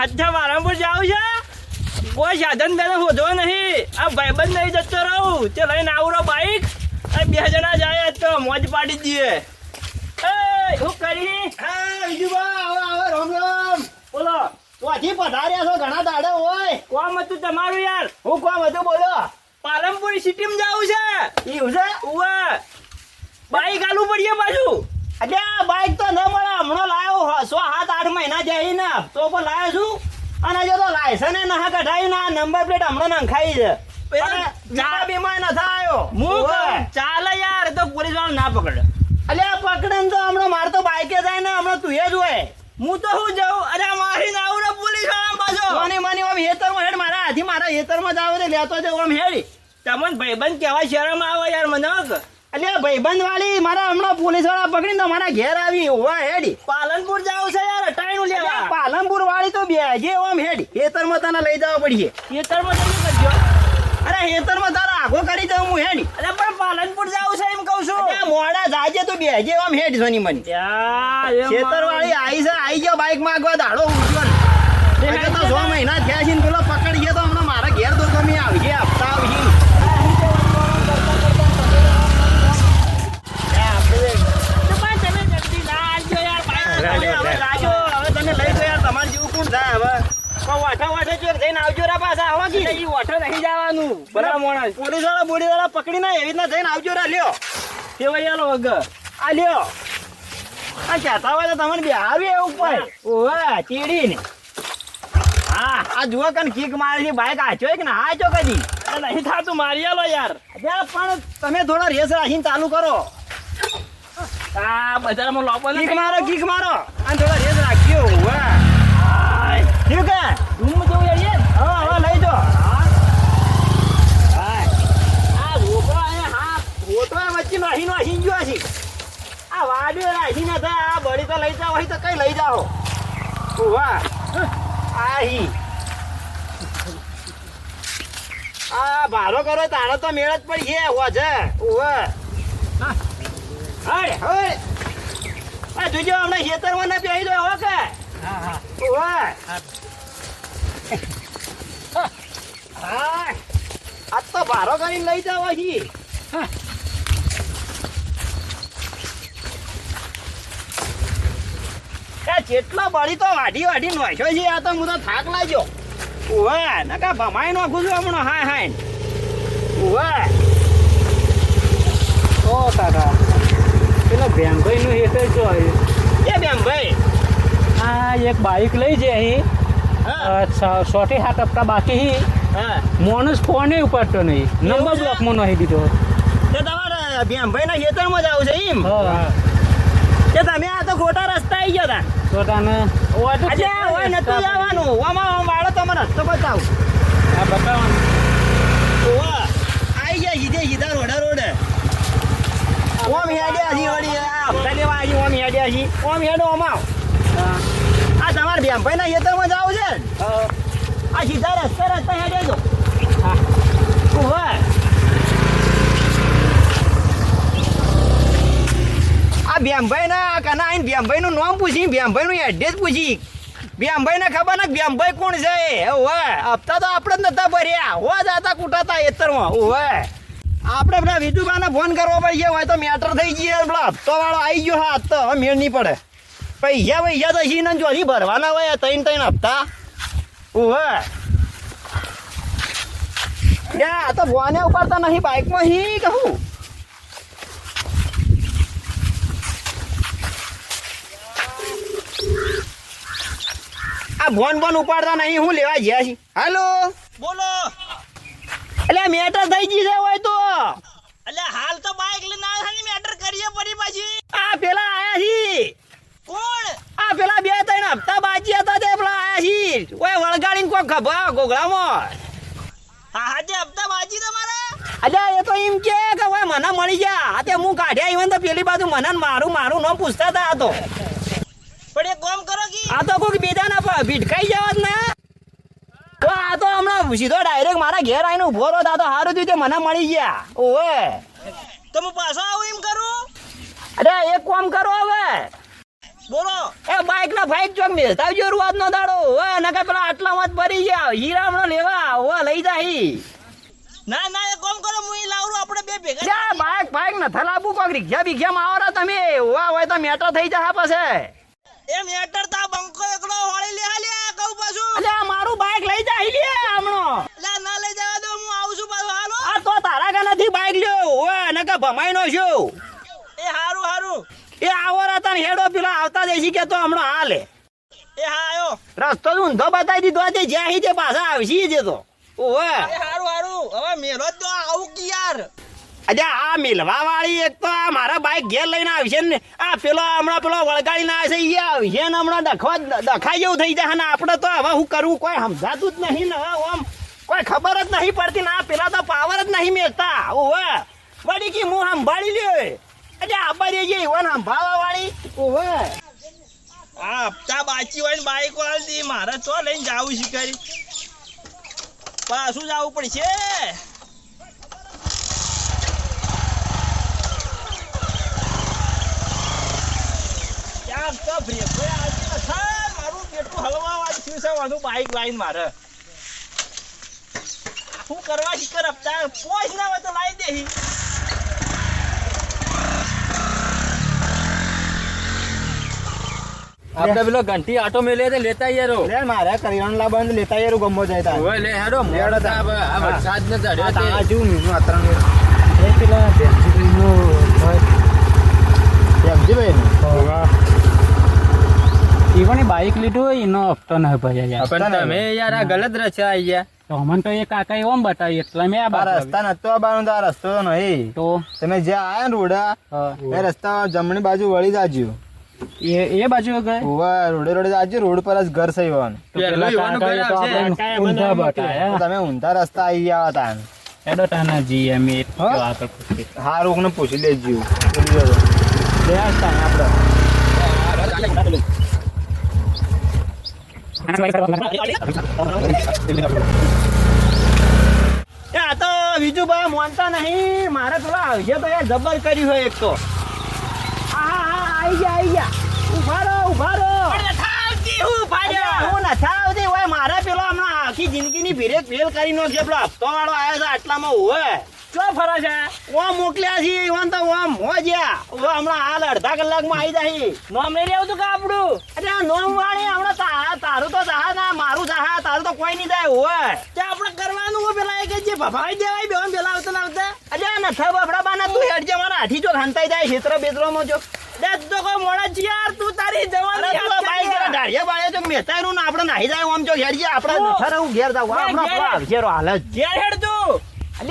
હાથા વારંપુર જાવ છે? કોઈ સાધન બેને શોધો નહીં. આ ભાઈબંધ નહીં જતો રહું. તે લઈને આવું રહો બાઈક આ બે જણા જાય તો મોજ પાડી દઈએ એ શું કરી? હા, વિજુભા, આવો, આવો, રામ રામ. બોલો. તું હજી પધાર્યા છો ઘણા દાડે હોય. કોમ હતું તમારું યાર? હું કોમ હતું બોલો. પાલનપુર સિટીમાં જવું છે? એવું છે? ઉવે. બાઈક આલું પડીએ પાછું. આ બાઈક તો ન મળે. હમણાં લાયો સો સાત આઠ મહિના જાય ને તો પણ લાયો છું. અને જો તો લાયસન્સ ના કઢાયું ના નંબર પ્લેટ હમણાં નંખાઈ છે. પેલા અને વીમા બીમા નથી આવ્યો હું ચાલે યાર તો પોલીસ વાળો ના પકડે. આ પકડે તો હમણાં મારે તો બાઈકે જાય ને હમણાં તું એ જ હોય. હું તો હું જાઉં. અરે મારી ના આવું પોલીસવાળા પાછો. માની માની આમ હેતરમાં હેડ મારા હાથી મારા હેતરમાં જ આવે લેતો જાવ આમ હેડ. તમને ભાઈબંધ કહેવાય શરમ આવે યાર મને એટલે ભાઈબંધ વાળી મારા હમણાં પોલીસવાળા પકડીને તો મારા ઘેર આવી. હોવા હેડી. પાલનપુર જાવ છે યાર ટાઈનું લેવા. પાલનપુર વાળી તો બે જે આમ હેડી. હેતરમાં તને લઈ જવા પડીએ. ખેતરમાં જઈને કરજો? અરે હેતરમાં તારા આગો કરી દઉં હું હેડી. અરે પણ પાલનપુર જાવ છે એમ કહું છું. મોડા જાજે તો બે જે આમ હેડ સોની મની ખેતર વાળી આઈ છે આઈ જાવ બાઈક માંગવા દાડો ઉઠ્યો ને. તો સો મહિના થયા છે ને પેલો પકડી ગયો તો હમણાં મારા ઘેર તો ગમી આવી છે હપ્તા આવી તો પણ તમે જલ્દી ના આવજો યાર બાઈક રાજો, હવે હવે રાજો, હવે તમે લઈ જાઓ યાર, તમારે જેવું કોણ થાય હવે? પણ વાઠા ચોક જઈને આવજો રા પાછા, આવા કી? એટલે ઓઠો નહીં જવાનું. બરાબર માણસ પોલીસવાળા, બોડીવાળા પકડીને એવી રીતના જઈને આવજો રા, લ્યો. સેવૈયાનો વગર. આ લ્યો. આ કહેતા હોય તો તમને બેહારવી એ ઉપર. ઓવે, ચીડીને. હા, આ જુઓ કન કિક મારી છે, બાઈક આચો કે ના? આચો કદી? અરે નહીં થાતું મારી આલો યાર. અલ્યા, પણ તમે થોડા રેસ રાખીને ચાલુ કરો. આ બજારમાં ને કિક મારો કિક મારો. અને થોડા રેસ રાખ્યો વાહ ઠીક હે રૂમ જવું યાર હવે હવે લઈ જો આ રોકડો અહીંયા હા ફોટો એ વચ્ચે નાહી નાહી ગયો છે આ વાડ્યો નાહી ના થાય આ બળી તો લઈ જાઓ હોય તો Uá! જાઓ આ ભારો કરો, તારો તો મેળ જ પડી છે. ઓજે ઓવે હરે હરે આ જોજો, હમણાં ખેતરમાં ના પહેરી દો હો કે? ઓવે આ તો ભારો કરીને લઈ જાવ અહીં. જેટલો બળી તો વાઢી વાઢી નોખ્યો છે આ તો હું તો થાક લાગ્યો. ઉવે નકા ભમાઈ નાખું છું હમણાં હાય હાય. ઉવે. ઓ કાકા પેલો ભેંભાઈ નું હેઠળ જો એ બેન ભાઈ આ એક બાઈક લઈ જાય અહીં. હા. સોથી સાત હપ્તા બાકી હા. માણસ ફોને ઉપાડતો નહીં. નંબર બ્લોકમાં નહીં દીધો. તે તમારે બેનભાઈ ના ખેતરમાં જ આવું છે એમ? તે તમે આ તો ખોટા રસ્તા આવી ગયા તા ખોટા ને અચ્છા હોય નતું જવાનું ઓમાં ઓમ વાળો તમે રસ્તો બતાવું. આ બતાવવાનું. ઓવા આઈ ગયા સીધે સીધા રોડા રોડ. ઓમ હેડ્યા છી વળી આ હપ્તા લેવા આવી ઓમ હેડ્યા છી ઓમ હેડો ઓમ. આવ આ તમારે બેનભાઈ ના ખેતરમાં જાવ છે? આ સીધા રસ્તે રસ્તે હેડે જો ઓવા. આ ના કના ભીમભાઈ નું નામ પૂછી બેનભાઈ નું એડ્રેસ પૂછી. બેનભાઈ ને ખબર ને બેનભાઈ કોણ છે? ઓવે હપ્તા તો આપણે જ નતા ભર્યા. હો જાતા કુટાતા એતરમાં ઓવે આપણે પેલા વિજુબાને ફોન કરવો પડશે, હોય તો મેટર થઈ ગયો પેલા. હપ્તો વાળો આવી ગયો હા તો મેળ નહીં પડે. પૈસા પૈસા તો છી જો જોરી ભરવાના હોય, ત્રણ ત્રણ હપ્તા. ઓવે આ તો ફોને ઉપાડતા નહીં બાઇકમાં હી કહું. આ ફોન બોન ઉપાડતા નહીં હું લેવા ગયા છી. હાલો? બોલો. એટલે મેટર થઈ ગઈ છે હોય તો. એટલે હાલ તો બાઈક લઈને આવ્યા છે ને મેટર કરીએ પડી પાછી. આ પેલા આયા છે કોણ? આ પેલા બે ત્રણ હપ્તા બાજી હતા તે પેલા આયા છે ઓય વળગાડીને કોઈ ખભા ગોગળામાં. હા હાજે હપ્તા બાજી તમારા અલ્યા એ તો એમ કે કે ઓય મને મળી ગયા. આ તે હું કાઢ્યા ઈવન તો પેલી બાજુ મને મારું મારું નામ પૂછતા હતા તો. પણ એક કામ કરો આ તો કોઈક બીજાના પા ભીટકાઈ જવા જ ને. તો આ તો હમણાં સીધો ડાયરેક્ટ મારા ઘેર આવીને ઊભો રહ્યો તો આ તો સારું થયું તે મને મળી ગયા. ઓવે. તમે પાછો આવું એમ કરું. અરે એક કામ કરો હવે. બોલો. એ બાઈક ના ફાઈક ચોક મેળતા તાવજો રૂવાદ નો દાડો. હવે નકા પેલા હીરા હમણાં લેવા. ઓ લઈ જાહી. ના ના એ કોમ કરો હું ઈ લાવરું આપણે બે ભેગા જા બાઈક બાઇક ન થલાબુ કોક ગયા બિક્ષામાં આવરા તમે. ઓવા હોય તો મેટર થઈ જા પાસે. એમ મેટર તા બંકો એકલો હોળી લે હાલ્યા કહું પાછું. અલે મારું બાઈક લઈ જાય લે હમણો. લા ના લઈ જવા દો હું આવું છું પાછું હાલો. આ તો તારા કા નથી બાઈક લ્યો. ઓય નકા ભમાઈ નો છું. એ હારું હારું. એ આવરા તને હેડો પેલા આવતા જઈશી કે તો હમણાં હાલે. એ હા આયો. રસ્તો જ ઊંધો બતાવી દીધો છે જ્યાં હી તે પાછા આવશી જે તો. ઓય એ હારું હારું. હવે મેરો જ તો આવું કે યાર. અજા, આ મિલવા વાળી એક તો આ મારા બાઈક ઘેર લઈને આવશે ને. આ પેલો હમણાં પેલો વળગાડી ના છે એ આવશે ને હમણાં દખવા દખાઈ જેવું થઈ જાય ને આપણે તો હવે હું કરવું કોઈ સમજાતું જ નહીં ને હવે કોઈ ખબર જ નહીં પડતી ના પેલા તો પાવર જ નહીં મેળતા. ઓવે, વળી કે હું સંભાળી લ્યો અજા આબા જે ઓન સંભાળવા વાળી ઓવે. આ હપ્તા બાકી હોય ને બાઈક વાળી મારે તો લઈને જાવું કરી પાછું જવું પડશે. ક્યાંક તો. મારું પેટનું હલવા વાળું થયું છે વાળું બાઈક લાઈન મારે. શું કરવા શીખર હપ્તા પોચ ના હોય તો લાવી દેહી આપણે પેલો ઘંટી આટો મેલે લેતા યારો લે મારે કરિયાણ લાવવાનું લેતા યારો ગમો જાય તા ઓય લે હેડો મોડો તા આ વરસાદ ને ચડ્યો તે. આ જુ મીનું આતરણ એ પેલા ઈવોને બાઈક લીધું હોય એનો હપ્તો ન યાર. પણ તમે યાર આ ગલત રસ્તે આવી ગયા. તો અમને તો એ કાકા એમ બતાવી એટલે મેં આ રસ્તા નતો આવવાનો તો આ રસ્તો તો નહીં. તો? તમે જે આયા ને રોડા એ રસ્તા જમણી બાજુ વળી જાજો. એ એ બાજુ ગયે રોડે રોડે જાજો રોડ પર જ ઘર સહી બતાવ્યા. તમે ઊંધા રસ્તા આવી ગયા હતા એડો તાના જી એમ એ આગળ પૂછીએ. હા પૂછી લેજો આપણે. આ તો બીજું ભાઈ માનતા નહીં. મારે પેલા આવશે તો યાર જબર કર્યું હોય એક તો. હા હા આઈ ગયા આવી ગયા. ઊભા રહો ઊભા રહો. હું નથી આવતી હોય મારે પેલો હમણાં આખી જિંદગીની ભીરે ફેલ કરી નાખશે પેલો હપ્તો વાળો આવ્યો છે આટલામાં હોય ચો ફરે છે? ઓમ મોકલ્યા છે ઈવન તો ઓમ હોજ્યા હવે હમણાં હાલ અડધા કલાકમાં આવી જાય નોમ લઈ લેવું તું કે આપણું? અરે નોમ વાળી હમણાં તા- તારું તો જહા ના મારું જહા તારું તો કોઈ નહીં જાય હોય. તે આપણે કરવાનું હોય પેલા એક જે ભભાઈ દેવાય બેન પેલા આવતા આવતા. અરે નથા બફડા બાના તું હેડજે મારા હાથી જો ખાંતાઈ જાય ક્ષેત્ર બેત્રોમાં જો. દે તું તો કોઈ મોડા છે યાર તું તારી જવાની ઢાળિયા બાળિયા જો મેતાયરું ને આપણે નાહી જાય આમ જો હેડજે આપણે નથા રહું ઘેર જાવ આપણે ઘેર હાલ ઘેર હેડ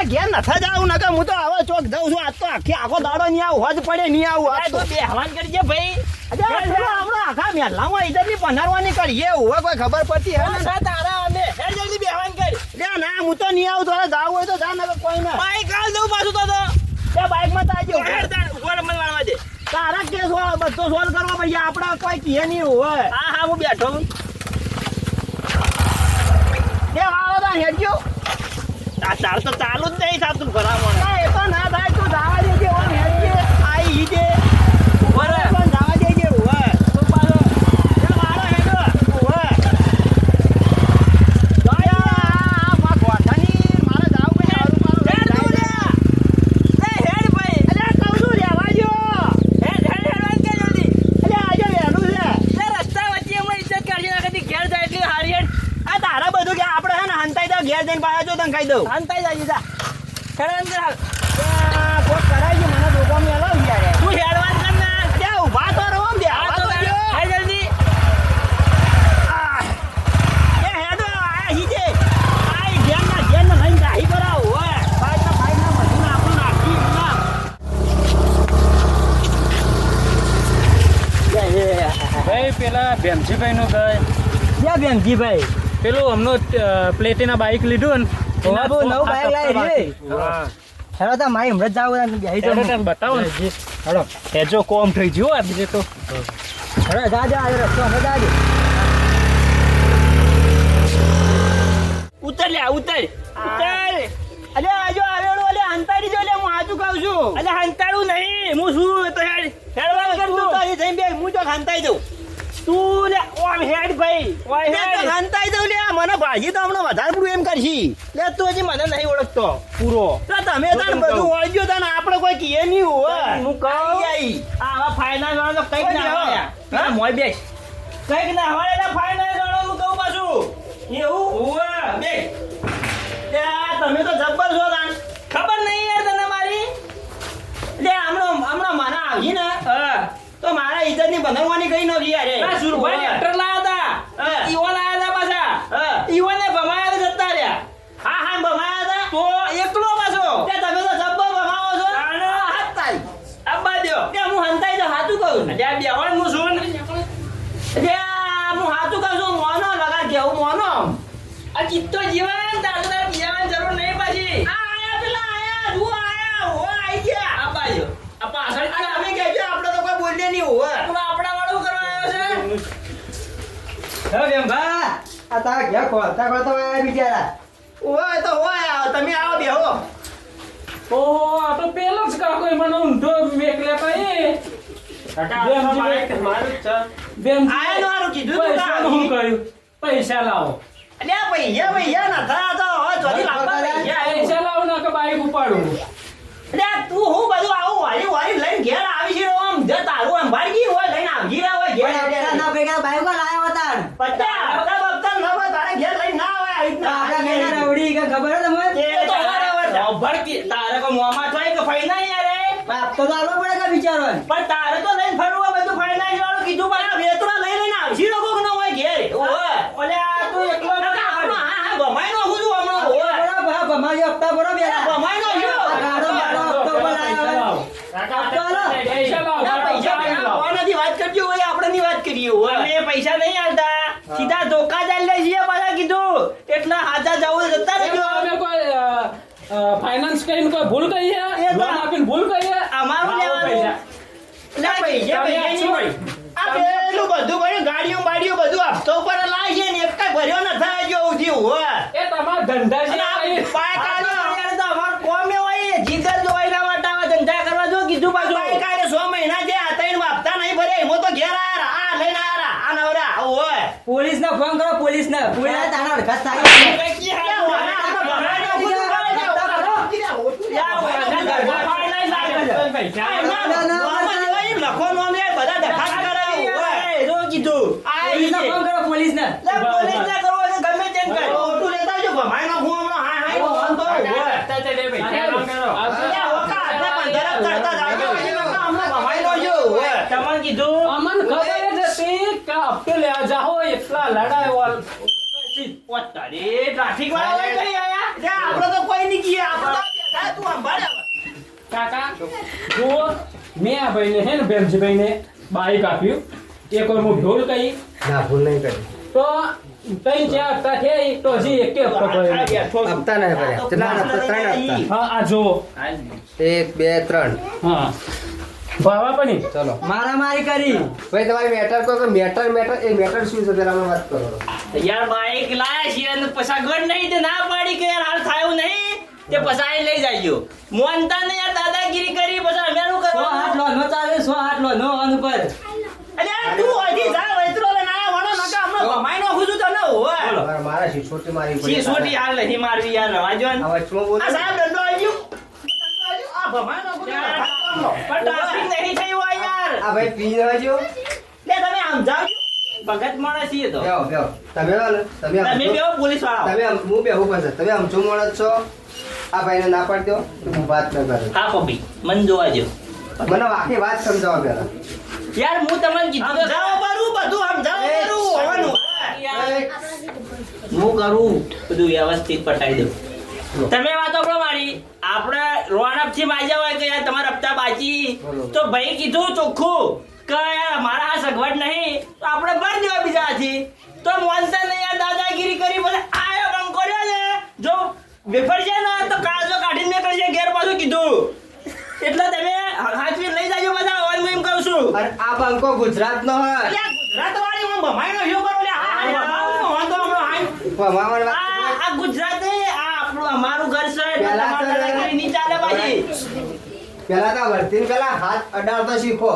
અલ્યા ઘેર નથા જાવું નકર હું તો હવે ચોક જાઉં છું. આજ તો આખી આખો દાડો નહીં આવું હોજ પડે નહીં આવું. આજ તો બેહવાન કરજે ભાઈ. આપણો આખા મેલામાં ઇધરની પનારવાની કરીએ હોય કોઈ ખબર પડતી હે ને? તારા અમે હે જલ્દી બેહવાન કર. લે ના હું તો નહીં આવું તારે જાવું હોય તો જા નકર કોઈ ના બાઈક કાલ દઉં પાછું તો તો. તે બાઈકમાં તાજો હેડ તાર ઊભો મને વાળવા દે. તારા કે સો બધો સોલ કરવા પછી આપણે કોઈ કહે નહીં હોય હા હા હું બેઠો છું. તે વાળો તા આ તાર તો ચાલુ જ નહીં થતું ભરામણ એ તો ના થાય તું જવા દેજે ઓમ હેડજે આઈ ઈ દે બરાબર પણ જવા દેજે ઉવે તું પાછો એ મારો હેડો ઉવે દયા આ મા ગોઠાની મારે જાવું પડે હારું મારું હેડ તું લે એ હેડ ભાઈ અલ્યા કહું છું રેવા જો હેડ હેડ હેડ કે જલ્દી અલ્યા આજે વેલું છે તે રસ્તા વચ્ચે હમણાં ઇજ્જત કાઢી નાખી ઘેર જાય એટલી હારી હેડ આ તારા બધું કે આપણે હે ને હંતાઈ દો ઘેર જઈને પાછા જો તને ખાઈ દઉં હંતાઈ જાય જા ખરે અંદર હાલ કોક કરાઈ ગયું મને દોગો મેલો યાર તું હેડવાન કર ને ત્યાં ઊભા તો રહો બે આ તો જો હે જલ્દી આ એ હેડો આ હીજે આઈ ઘેર ના ઘેર ના લઈને જાહી કરાવ ઓય બાઈક ના બાઈક ના બધું ના આપણું નાખી ના ભાઈ પેલા ભેમજીભાઈ નું ઘર ક્યાં ભેમજીભાઈ? પેલું અમનો પ્લેટીના બાઈક લીધું ને નવું બાઈક લાવી રે. હા. તા મારી હમણાં જાવ બેહી હેડો તને બતાવો ને. હેલો એ જો કોમ થઈ ગયું આ બીજે તો. હેડો જા જા આ રસ્તો અમે જાજે ઉતર લે ઉતર. ઉતર. અલે આજો આવેલો અલે હંતાડી જો લે હું આજુ કહું છું. અલે હંતાડું નહીં હું શું? તો હેડ હેડવા કર તું. તો જઈને બે હું જો હંતાઈ દઉં. તું લે ઓમ હેડ ભાઈ ઓય હેડ. હંતાઈ દઉં લે મને ભાજી તો હમણાં વધારે પૂરું એમ કરશી. લે તું હજી મને નહીં ઓળખતો. પૂરો. તો તમે તાણ બધું કહું. વળગ્યો આપણે કોઈ કીએ નહીં હોય હું કહું? આઈ. આઈ. આવા ફાઇનાન્સ વાળા તો કંઈક ના કોઈ હા? હા મોય બેસ. કંઈક ના હવાયા ફાઇનાન્સ વાળા હું કહું પાછું. એવું? બે. તમે તો જબ્બર છો તાન ખબર નહીં યાર તને મારી. લે હમણાં હમણાં મારા આવી ને મારા ઇજ્જતની બંધનવાની કઈ નથી યાર આ સુરભાઈ ટ્રેક્ટર લાયા. હતા. ઈવો લાયા હતા પાછા. ઈવો ને ભમાયા જતા રહ્યા. હા હા ભમાયા હતા? તો એકલો પાછો. કે તમે તો જબ્બર ભમાવો છો. તાણે. હાથ તાઈ. આબા દ્યો. તે હું હંતાઈ તો હાચું કહું આ બેવાણ હું છું. આ હું હાચું કહું છું. મોનો લગા કેવું મોનો. આ ચિત્તો જીવન તારે તારે પીવાની જરૂર નહીં પાછી આ આયા પેલા આયા જુઓ આયા હો આઈ ગયા આબા દ્યો આ પાછળ અને અમે કહેજો આપણે તો કોઈ બોલીએ નહીં હોય પેલો આપણા વાળું કરવા આવ્યો છે હવે બેન ભા તારા ઘેર ખોલતા ખોલતા આયા બિચારા હોય તો હોય તમે આવો બેહો ઓહો આ તો પેલો જ કાકો મને ઊંધો મેકલે કઈ બેન આયા નો હારું કીધું તું પૈસાનું શું કાં? કર્યું? પૈસા લાવો. ભૈયા ભૈયા ના થયા તો પૈસા લાવો ના કે બાઈક ઉપાડું. તું હું બધું આવું વારી વારી લઈને ઘેર આવી છે આમ જ તારું આમ ભાડગી હોય લઈને આવજી રહ્યા હોય ઘેર ના ભેગા બાઈક લાયા હતા પચાસ હપ્તા બપ્તા ન હોય તારે ઘેર લઈને ના આવે આવી રીતના આપડા ઘેરના રવડી કે ખબર હે તમને એ તો બરાબર. ભડકી તારે કો મોમાં થાય કે ફાઈના યાર બાપ તો આલો પડે કે બિચારો પણ તારે તો લઈને ફરવું હોય બધું ફાઇનાન્સ વાળું કીધું પણ આ વેતરા લઈ લઈને આવજી લોકો કે ન હોય ઘેર? ઓય ઓલે આ તું એકલો ના, હા હા ભમાઈ નો હું હમણાં. ઓય. બરાબર ભમાજો હપ્તા બરો. બેલા ભમાઈ નો છું. ગાડો ગાડો હપ્તો ઉપર લાયા પૈસા પૈસા વાત કરજો હોય આપણે ની વાત કરીએ હોય. અમે પૈસા નહીં આલતા. સીધા ધોકા જ લઈ જઈએ પાછા કીધું. એટલા હાજા જવું જતા રહેજો. અમે કોઈ ફાઇનાન્સ કરીને કોઈ ભૂલ કરી એ છે તો- લોન આપીને ભૂલ કરી છે અમારું લાવો લેવાનું. પૈસા. એટલે પૈસા પૈસા પેલું બધું ભર્યું ગાડીઓ બાડીઓ બધું હપ્તો ઉપર લાય છે ને એક કઈ ભર્યો ન થાય જો ઉધી હોય. એ તમારા ધંધા છે આ યાર તો અમાર કોમે હોય જીગર જો એના માટે આવા ધંધા કરવા જો કીધું પાછું. બાયકાને સો મહિના જે આ ત્રણ હપ્તા નહીં ભરે એમો તો ઘેર આયા આ લઈને આયા આ નવરા હોય. પોલીસ ને ફોન કરો પોલીસ ને પોલીસ તારા હડકા થાય. પોલીસ ને પોલીસ ને એટલા વાળ ટ્રાફિક વાળા કરી આયા આપણે તો કોઈ નહીં કીએ આપણે તો તું સંભાળ કાકા જુઓ મેં આ ભાઈને હે ને બેનજીભાઈને બાઈક આપ્યું એક વાર હું ઢોલ કહી ના ભૂલ નહીં કરી તો તઈ જે હપ્તા છે તો હજી એક હપ્તો છું. હપ્તા નહીં ભર્યા. કેટલા હપ્તા? ત્રણ હપ્તા. હા આ જુઓ એક બે ત્રણ હા ભાવા પણ ચલો. મારામારી કરી. ભાઈ તમારી મેટર તો મેટર મેટર એ મેટર શું છે પેલા વાત કરો. યાર બાઈક લાયા છે અને પછા ગઢ નહીં તે ના પાડી કે યાર હાલ થાયું નહીં. તે પછાઈ લઈ જાયજો મોનતા ને યાર દાદાગીરી કરી પછી અમે શું સો હાથ લો નો ચાલે સો હાથ લો નો અન ઉપર અરે તું હજી જા વૈત્રો લે ના વણો નકા હમણાં કમાઈ નાખું છું તને હોય મારા મારા શીશોટી મારી સોટી હાલ નહીં મારવી યાર રવાજો. ને. આ વચમાં બોલો? આ સાહેબ દંડો આવી ગયો દંડો આવી આ ભમાઈ નાખું પણ ટ્રાફિક નહીં થયું હોય યાર. આ ભાઈ પી લેવાજો લે તમે આમ ભગત માણસ છીએ તો. બેહો બેહો. તમે તમે તમે જો- પોલીસવાળા. તમે હું બેહું પાસે તમે આમ જો માણસ છો. આ ભાઈને ના પાડી તો હું વાત ન કરું. હા પપ્પી. મન જોવા જો મને આખી વાત સમજાવો પેલા યાર હું તમને કીધું તો સમજાવો પરું બધું સમજાવો એ, હોવાનું. હું કરું બધું વ્યવસ્થિત પટાઈ દઉં. તમે વાતો કરો મારી. આપણે રોનપથી માજ્યા હોય કે યાર તમારા હપ્તા બાકી તો ભાઈ કીધું ચોખ્ખું કે યાર મારા આ સગવડ નહીં તો આપણે ભર દેવા બીજા હાથી. તો મોનતા ને યાર દાદાગીરી કરી બોલે આયો કામ કર્યો છે? જો વેફર છે ને તો કાળજો કાઢીને નીકળશે ઘેર પાછું કીધું. એટલે તમે હાથવી લઈ જાજો બધા ઓન એમ કહું છું. અને આ બંકો ગુજરાત નો હોય. વાળી હું ભમાઈનો શું કરું. ભમાવણ વાત આ આ ગુજરાત નહીં, આ આપણું નહીં ચાલે. પેલા તો વર્ધી પેલા હાથ અડાડતો શીખો.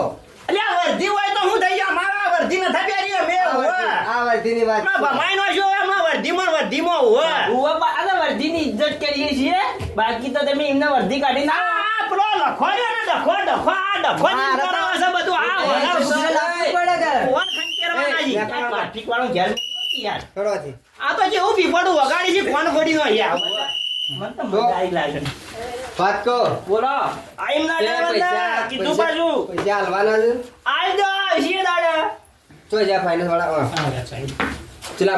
અલ્યા વર્ધી હોય તો હું થઈ ગયો મારા વર્ધી નથી પહેરી અમે આ વર્ધી ની વાત ભમાઈ નો છો હોય, વર્ધી માં વર્ધી માં હોય. હું બા- વર્ધી ની ઇજ્જત કરીએ છીએ. બાકી તો તમે એમને વર્ધી કાઢી ના આ પેલો લખો ને, ડખો, ડખો, આ ડખો જ કરાવે છે બધું. આ વગર ફોન ખંખેરવાના જી. આ ટ્રાફિક વાળો ઘેર નથી યાર. આ તો જેવું પીપળું વગાડી છે ફોન ફોડી નો યાર મને તો મજા બોલો. આઈમ ના પેલા પૈસા- કીધું પાછું. પૈસા હાલવાના છે? આઈ દો છીએ દાડે. તો જા ફાઇનાન્સ વાળા હા.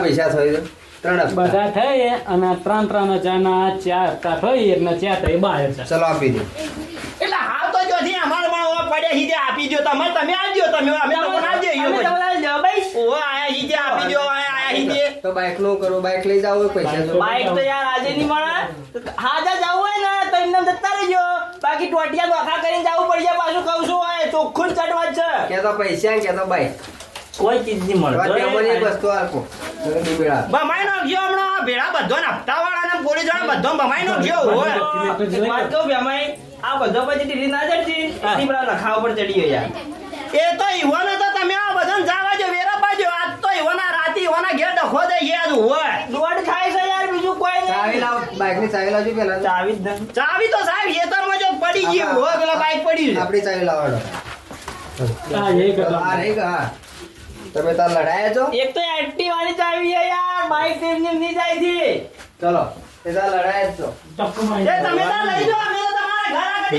પૈસા થઈ છે? ત્રણ બધા થઈ અને આ ત્રણ ત્રણ હજારના ચાર હપ્તા થઈ એટલે ચાર થઈ બાર ચલો આપી દે. એટલે હા તો જોથી અમારે પણ પડ્યા સીધે આપી દો તમે તમે આપજો તમે અમે ના આયા સીધે આપી દો આયા તો બાઇકનું કરો બાઇક લઈ જાવ પૈસા જો બાઈક તો યાર આજે નહીં મળે. હાજર જવું હોય ને તો એમને જતા રહેજો. બાકી ટોટિયા નોખા કરીને જવું પડશે પાછું કહું છું હોય? ચોખ્ખું ચડવા છે. કે તો પૈસા કે તો બાઇક કોઈ ચીજ નહીં તેમાં એક વસ્તુ આપો. નકર નહીં મેળા હમણાં. ભેળા બધો હપ્તા વાળા ને પોલીસવાળા બધો બમાઈ નો ગયો હોય. વાત કહું ભેમાઈ, આ બધો પછી ઢીલી ના ચડતી. એટલી બધા પર ચડી ગયા એ તો ઈવોને તો તમે આ બધાને જાવા જો વેરા બાજો આજ તો ઈવોના રાતી ઘેર ડખો દે ગયા હોય. દોડ થાય છે યાર બીજું કોઈ ચાવી લાવ બાઇકની ચાવી લાવજો પેલા ચાવી જ ચાવી તો સાહેબ ખેતરમાં જો પડી ગઈ હોય પેલા બાઇક પડી છે આપણી ચાવી લાવડો હા એ કરતો હા રે હા. તમે તાર લડાયા છો? એક તો એટી વાળી ચાવી છે યાર બાઈક તેમની નહીં જાય થી ચલો એ તાર લડાયા જ છો. ચક્કુ એ મારી તમે તાર લઈ જાઓ અમે તો તમારા ઘર આગળ